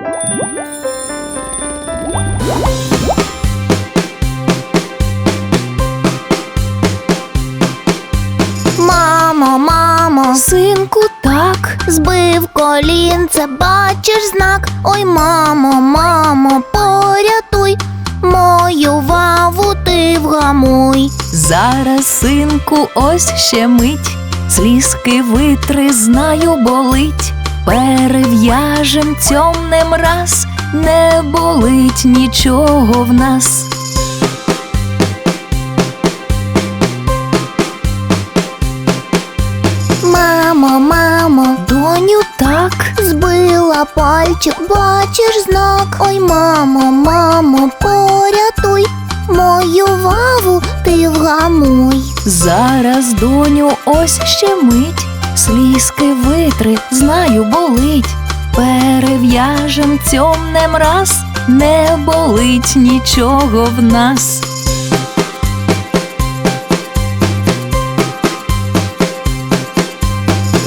Мамо, мамо, Синку, так, збив колінце, бачиш знак. Ой, мамо, мамо, порятуй, мою ваву ти вгамуй. зараз, синку, ось ще мить. Слізки витри, знаю, болить. Перев'яжем цьомнем раз, не болить нічого в нас. Мамо, мамо, Доню, так, збила пальчик, бачиш знак. Ой, мамо, мамо, порятуй, мою ваву ти вгамуй. зараз, доню, ось ще мить. Слізки витри, знаю, болить. Перев'яжем цьомнем раз, не болить нічого в нас.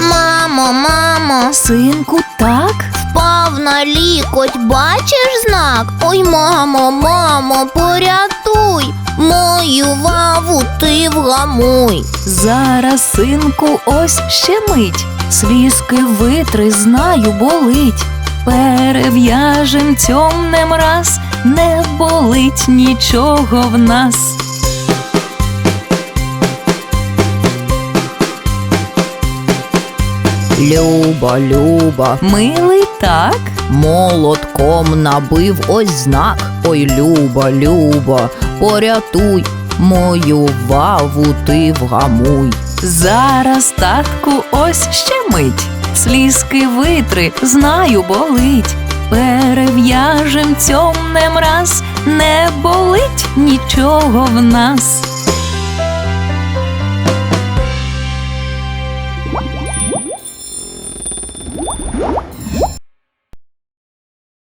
Мамо, мамо, Синку, так, впав на лікоть, бачиш знак? Ой, мамо, мамо, порятуй, мою ваву ти вгамуй. зараз, синку, ось ще мить. Слізки витри, знаю, болить. Перев'яжем цьомнем раз, не болить нічого в нас. Люба, Люба, Милий так, молотком набив ось знак. Ой, Люба, Люба, порятуй, мою ваву ти вгамуй. зараз, татку, ось ще мить. Слізки витри, знаю, болить. Перев'яжем цьомнем раз, не болить нічого в нас.